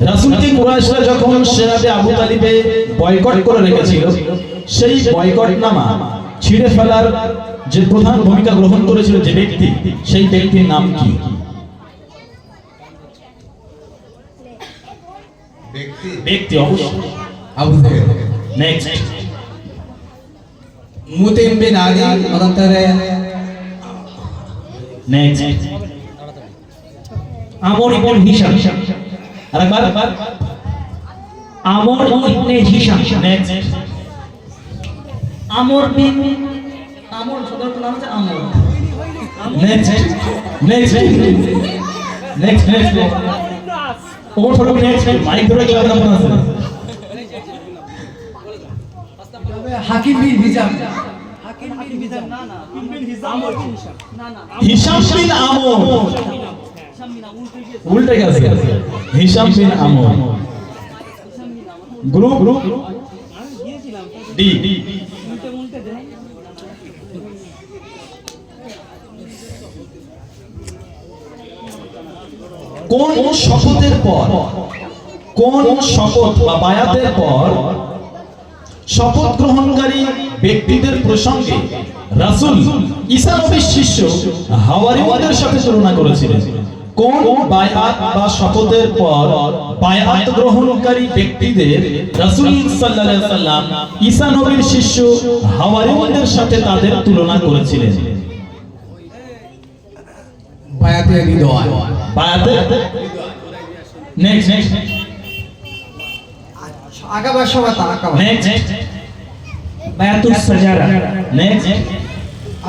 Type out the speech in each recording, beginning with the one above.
রাসূলকে কুরাইশরা যখন সেরাবে আবু তালিবে বয়কট করে রেখেছিল সেই বয়কট নামা ছিঁড়ে ফেলার যে প্রধান ভূমিকা গ্রহণ করেছিল যে ব্যক্তি সেই ব্যক্তির নাম কি? ব্যক্তি। ব্যক্তি অবশ্যই। আবু নেক্সট মুতিম বিন আদি নেক্সট আমর ইবন হিশাম। আরেকবার। আমর ইবনে হিশাম। নেক্সট আমর বিন আমর সাধারণত নাম হচ্ছে Amr. Next next next next Omar Faruk next mic ধরে ক্লাব নাম আছে। Hakim bin Hizam. Hisham bin Amr. উল্টে গেছে। Hisham bin Amr. Group group. D. কোন শপথের পর কোন শপথ বা বায়াতের পর শপথ গ্রহণকারী ব্যক্তিদের প্রসঙ্গে রাসূল ঈসা নবীর শিষ্য হাওয়ারিদের সাথে তুলনা করেছিলেন। কোন বায়াত বা শপথের পর বায়াত গ্রহণকারী ব্যক্তিদের রাসূল সাল্লাল্লাহু আলাইহি সাল্লাম ঈসা নবীর শিষ্য হাওয়ারিদের সাথে তাদের তুলনা করেছিলেন। বায়াতে হৃদয়। বায়াতে? নেক্সট নেক্সট আকাবা সবাতা আকাবা নেক্সট বায়াতুস সাজারা। নেক্সট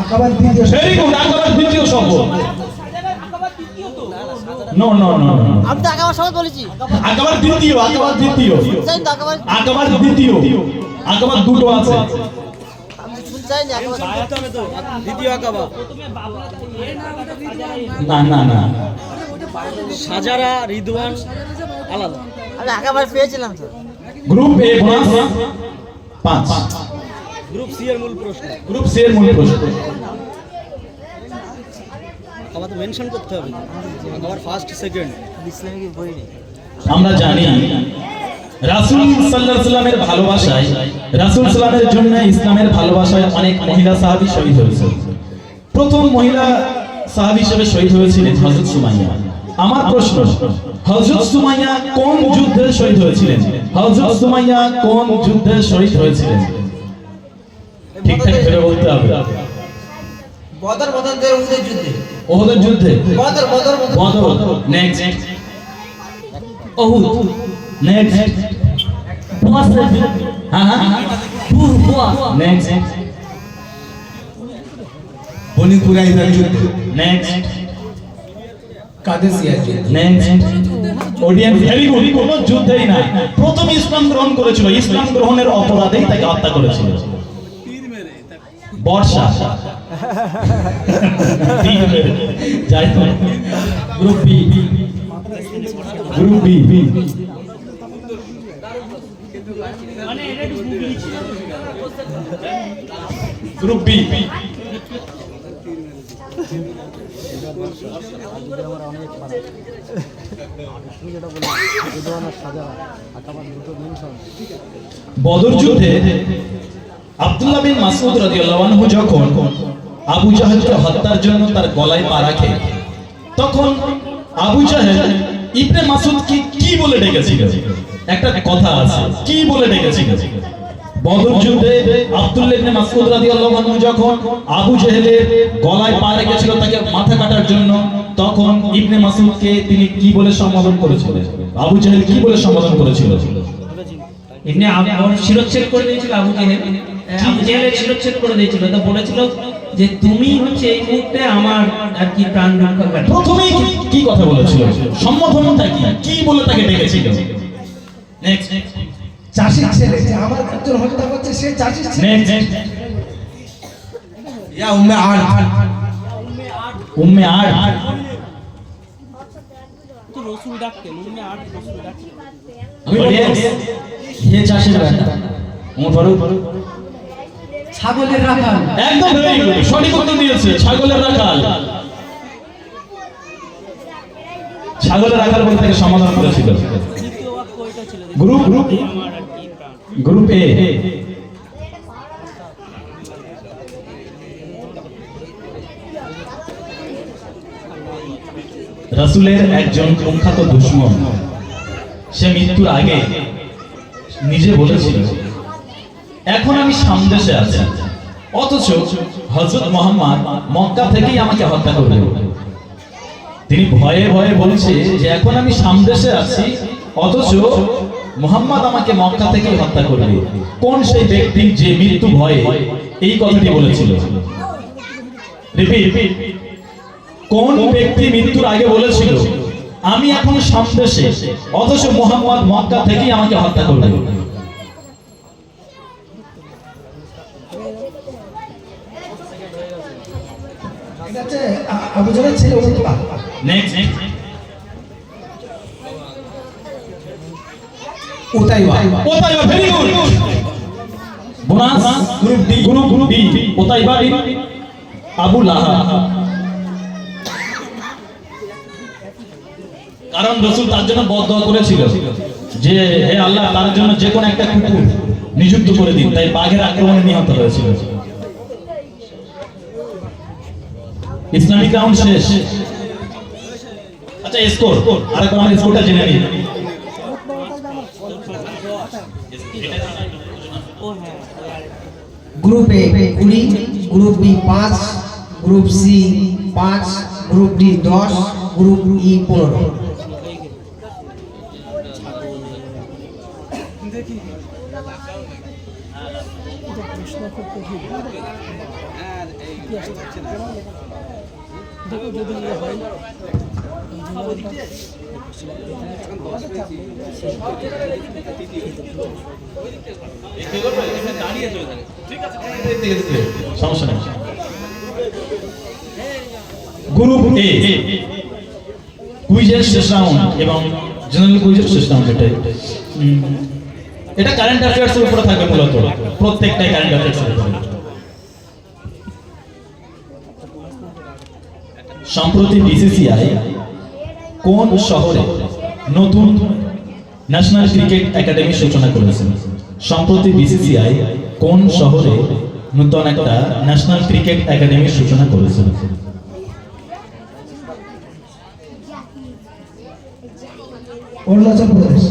আকাবার দ্বিতীয় ভেরি গুড আকাবার দ্বিতীয় শব্দ নো নো নো নো আমি তো আগাবার সময় বলেছি। আকাবার দ্বিতীয় আকাবার দ্বিতীয়। আগাবার আকাবার দ্বিতীয়। আকাবার দুটো আছে। না না না। সাজারা রিদওয়ান আলাদা। আমি আগাবার পেয়েছিলাম তো। গ্রুপ এ বোনাস পাঁচ। গ্রুপ সি এর মূল প্রশ্ন। গ্রুপ সি এর মূল প্রশ্ন। আমাদের মেনশন করতে হবে। আমার ফার্স্ট সেকেন্ড ইসলামিক বই নেই? আমরা জানি রাসূল সাল্লাল্লাহু আলাইহি সাল্লামের ভালোবাসায় রাসূল সাল্লামের জন্য ইসলামের ভালোবাসায় অনেক মহিলা সাহাবী শহীদ হয়েছে। প্রথম মহিলা সাহাবী হিসেবে শহীদ হয়েছিলেন হযরত সুমাইয়া। আমার প্রশ্ন হযরত সুমাইয়া কোন যুদ্ধে শহীদ হয়েছিলেন? হযরত সুমাইয়া কোন যুদ্ধে শহীদ হয়েছিলেন? ঠিকঠাক করে বলতে হবে। বদর বদর দের উদের যুদ্ধে। ওহদের যুদ্ধে? Badr Badr Badr. Next অহুদ next হ্যাঁ হ্যাঁ। বুয়াস নেক্সট বনি কুরাইজার যুদ্ধ। নেক্সট কাদেসিয়া যুদ্ধ। নেক্সট অডিয়েন্স ভেরি গুড কোন যুদ্ধেই না প্রথম ইসলাম গ্রহণ করেছিল। ইসলাম গ্রহণের অপরাধেই তাকে হত্যা করেছিল। বর্ষা। বদর যুদ্ধে আব্দুল্লাহ বিন মাসউদ রাদিয়াল্লাহু আনহু যখন আবু জাহেলকে হত্যার জন্য তার গলায় পা রাখে। তখন আবু জাহেল ইবনে মাসউদকে কি বলে ডেকেছিল? একটা কথা আছে, কি বলে ডেকেছিল? বদর যুদ্ধে আব্দুল্লাহ ইবনে মাসউদ রাদিয়াল্লাহু আনহু যখন আবু জাহেলের গলায় পা রেখেছিল তাকে মাথা কাটার জন্য, তখন ইবনে মাসউদকে তিনি কি বলে সম্বোধন করেছিলেন? আবু জাহেল কি বলে সম্বোধন করেছিল? এমনি আবু শিরচ্ছেদ করে দিয়েছিল আবু জেহেল। আবু জেহেলের শিরচ্ছেদ করে দিয়েছিল তো বলেছিল যে তুমি হচ্ছে এই মুহূর্তে আমার আর কি প্রাণ রক্ষাকারী প্রথমেই কি- কথা বলেছিল? সম্বোধনটা কি? কি বলে তাকে ডেকেছিল? নেক্সট চাষির ছেলে যে আমার পুত্র হত্যা করছে সে চাষির ছেলে। নেক্সট ইয়া উম্মে আর উম্মে আট তো রসুল ডাকতেন উম্মে আট রসুল ডাকতেন। আমি অডিয়েন্স হে চাষের বেটা ওমর ফারুক ছাগলের রাখাল। একদম সঠিক উত্তর দিয়েছে ছাগলের রাখাল। ছাগলের রাখাল সমাধান করেছিল গ্রুপ গ্রুপ গ্রুপ এ। রাসূলের একজন প্রখ্যাত দুশমন সে মৃত্যুর আগে নিজে বলেছিল এখন আমি সামদেশে আছি। অথচ হজরত মুহাম্মদ মক্কা থেকেই আমাকে হত্যা করবে তিনি ভয়ে ভয়ে বলছে যে এখন আমি সামদেশে আছি, অথচ মুহাম্মদ আমাকে মক্কা থেকে হত্যা করবে কোন সেই ব্যক্তি যে মৃত্যু ভয়ে এই কথাটি বলেছিল? কোন ব্যক্তি মৃত্যুর আগে বলেছিল, আমি এখন সামদেশে, অথচ মুহাম্মদ মক্কা থেকেই আমাকে হত্যা করবে এটা হচ্ছে ছেলে Utba next Utaiba Otaiba very good bonus group D group D Abu Lahab কারণ রসুল তার জন্য বদদোয়া করেছিল যে হে আল্লাহ তার জন্য যে কোনো একটা কুকুর নিযুক্ত করে দিন। তাই বাঘের আক্রমণে নিহত হয়েছিল। ইসলামিক রাউন্ড শেষ। আচ্ছা স্কোর আরেকবার আমরা স্কোরটা জেনে নিই। গ্রুপ এ কুড়ি গ্রুপ বি পাঁচ গ্রুপ সি পাঁচ গ্রুপ ডি দশ গ্রুপ ই পনেরো। সমস্যা নেই। গ্রুপ এবং জেনারেল কুইজের শেষ এটা কারেন্ট অ্যাফেয়ার্স এর উপরে থাকবে মূলত। প্রত্যেকটাই কারেন্ট অ্যাফেয়ার্স এর উপরে। সম্প্রতি বিসিসিআই কোন শহরে নতুন ন্যাশনাল ক্রিকেট একাডেমি সূচনা করেছে সম্প্রতি বিসিসিআই কোন শহরে নতুন একটা ন্যাশনাল ক্রিকেট একাডেমির সূচনা করেছে অরুণাচল প্রদেশ।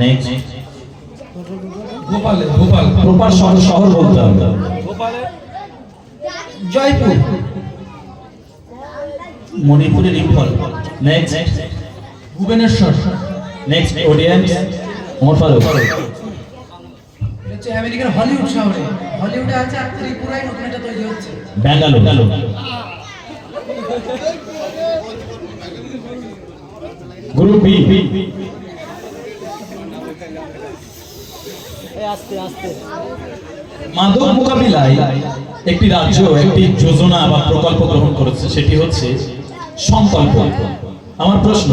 নেক্সট ভোপালে ভোপাল। প্রপার শহর শহর বলতে হবে। জয়পুর। মণিপুরের Imphal. Next Bhubaneswar. Next audience Omar Faruk হচ্ছে আমেরিকার হলিউড শহরে। হলিউডে আছে আর ত্রিপুরায় নতুন একটা তৈরি হচ্ছে। ব্যাঙ্গালোর। গ্রুপ বি আস্তে আস্তে মাদক মোকাবিলায় একটি রাজ্য একটি যোজনা বা প্রকল্প গ্রহণ করেছে। সেটি হচ্ছে সংকল্প। আমার প্রশ্ন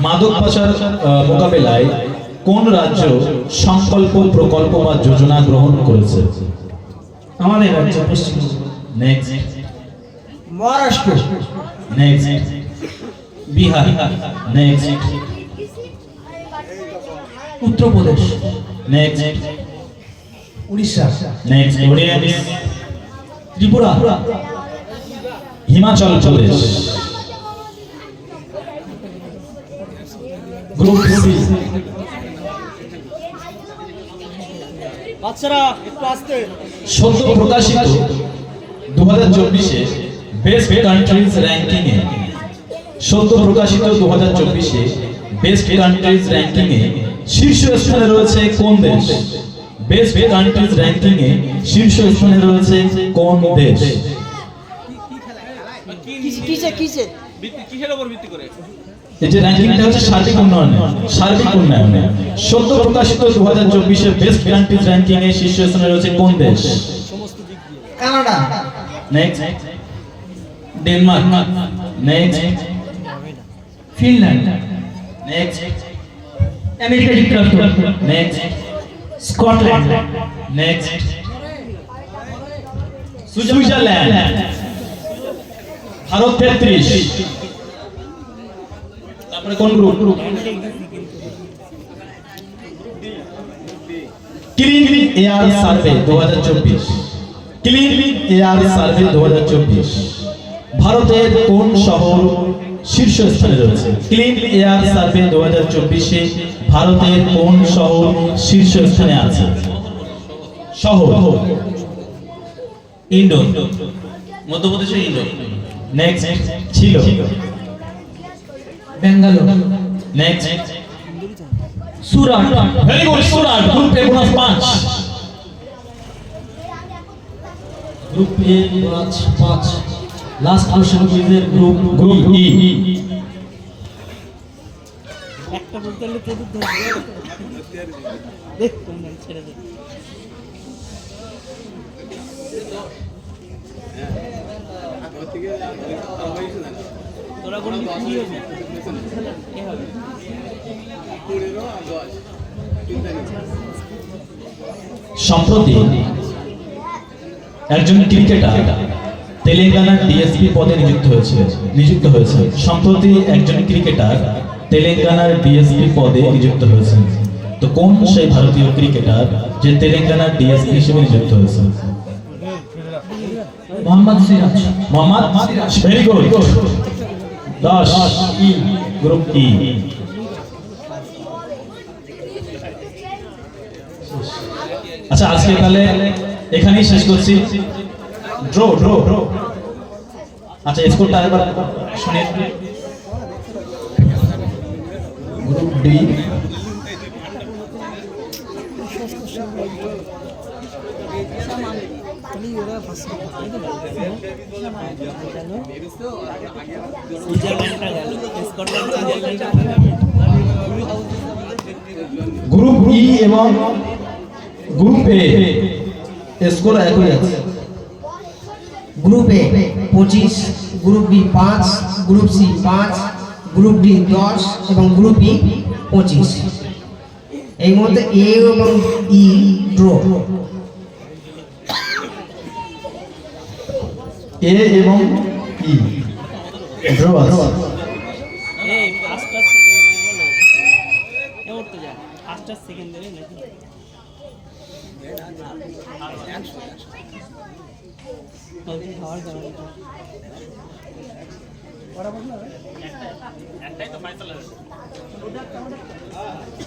মাদক পাচার মোকাবিলায় কোন রাজ্য সংকল্প প্রকল্প বা যোজনা গ্রহণ করেছে? আমাদের রাজ্য Paschimbanga. Next Maharashtra. Next Bihar. Next Uttar Pradesh. Next Orissa. Next Tripura. Himachal Pradesh. Group C. বাচ্চারা একটু আস্তে। সদ্য প্রকাশিত দু হাজার চব্বিশে বেস্ট কান্ট্রিজ র্যাঙ্কিং সদ্য প্রকাশিত দু হাজার চব্বিশে বেস্ট কান্ট্রিজ র্যাঙ্কিং শীর্ষ স্থানে রয়েছে কোন দেশ? বেস্ট কান্ট্রিজ র্যাঙ্কিং এ শীর্ষ স্থানে রয়েছে কোন দেশ? কিসে কিসে এই যে র্যাঙ্কিংটা হচ্ছে সার্বিক উন্নয়নে সার্বিক উন্নয়নে। সদ্য প্রকাশিত দু হাজার চব্বিশে বেস্ট কান্ট্রিজ র্যাঙ্কিং এ শীর্ষ রয়েছে কোন দেশ? Canada. Next Denmark. Next Finland. Next America যুক্তরাষ্ট্র। Next Scotland. Next Switzerland. Bharat তেত্রিশ। তারপরে কোন গ্রুপ ক্লিন এয়ার সার্ভে দু হাজার চব্বিশ। ক্লিন এয়ার সার্ভে দু হাজার চব্বিশ। ভারতের কোন শহর শীর্ষস্থানে রয়েছে? ক্লিন এয়ার সার্ভে দু হাজার চব্বিশে ভারতের কোন শহর শীর্ষস্থানে আছে? শহর। ইন্ডোর মধ্যপ্রদেশের ইন্ডোর নেক্সট ছিল। Bangalore. Next Surat. Very good Surat. Group A bonus পাঁচ গ্রুপ এ পাঁচ পাঁচ লাস্ট কোশ্চেন কুইজের গ্রুপ গ্রুপ ই একটা বলতে হলে প্রদীপ ধরবে দেখ তোমরা ছেড়ে দে তোরা বলবি কি হবে কি হবে সম্প্রতি একজন ক্রিকেটার তেলেঙ্গানার ডিএসপি পদে নিযুক্ত হয়েছে নিযুক্ত হয়েছে। সম্প্রতি একজন ক্রিকেটার তেলেঙ্গানার ডিএসপি পদে নিযুক্ত হয়েছে। তো কোন সেই ভারতীয় ক্রিকেটার যে তেলেঙ্গানার ডিএসপি হিসেবে নিযুক্ত হয়েছে? মোহাম্মদ সিরাজ। মোহাম্মদ ভেরি গুড দশ ই গ্রুপ ই আচ্ছা আজকে তাহলে এখানেই শেষ করছি। ড্র ড্র ড্র আচ্ছা স্কোরটা একবার শুনে। গ্রুপ ডি গ্রুপ ই এবং গ্রুপ এ স্কোর একই আছে। গ্রুপ এ পঁচিশ গ্রুপ বি পাঁচ গ্রুপ সি পাঁচ গ্রুপ ডি দশ এবং গ্রুপ ই পঁচিশ। এই মধ্যে এ এবং ই ড্র। এ এবং ই। ড্র আছে। এই ফার্স্ট আর সেকেন্ড বলো এমন তো যা ফার্স্ট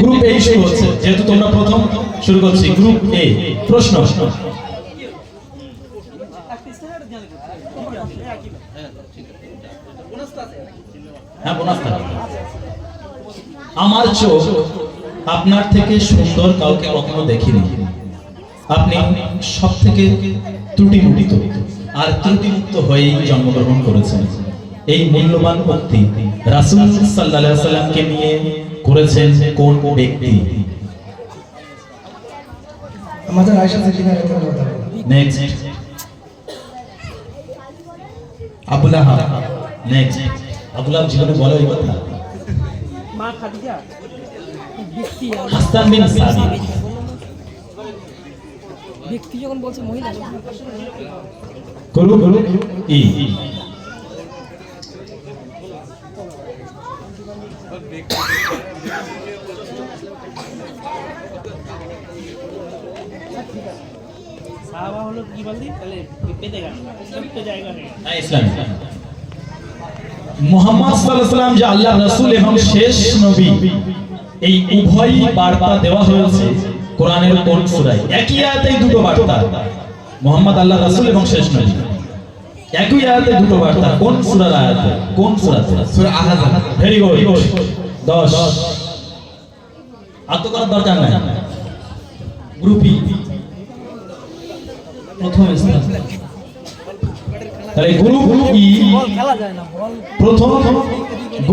গ্রুপ এ শুরু হচ্ছে যেহেতু তোমরা প্রথম শুরু করছি। গ্রুপ এ প্রশ্ন। হ্যাঁ বোনাস। আমার চোখ আপনার থেকে সুন্দর কাউকে কখনো দেখিনি। আপনি সব থেকে ত্রুটিমুক্ত আর ত্রুটিমুক্ত হয়েই জন্মগ্রহণ করেছেন। এই মূল্যবান উক্তি রাসূল সাল্লামকে নিয়ে করেছেন কোন ব্যক্তি? আমাদের আয়সা সিদ্দিকা নেক্সট আবুল আহাব। নেক্সট আবুল জীবনে বলে ওই কথা। মা খাদিজা হাসান বিন সাবিত ব্যক্তি যখন বলছে মহিলা করু করু ই। সাহাবা হলো কি বললি? তাহলে পেতে গেল। জায়গা। হ্যাঁ, ইসলাম। মোহাম্মদ সাল্লাল্লাহু যে আল্লাহ রাসূল এবং শেষ নবী, এই উভয়ই বার্তা দেওয়া হয়েছে কোরআনের কোন সূরায়। একই আয়াতেই দুটো বার্তা। মোহাম্মদ আল্লাহ রাসূল এবং শেষ নবী। একই আয়াতে দুটো বার্তা। কোন সূরার আয়াতে? কোন সূরাতে? সূরা আহজাব ভেরি গুড 10 আত্ম করার দরকার নাই। গ্রুপ ই প্রথম স্থান। তাহলে গ্রুপ ই প্রথম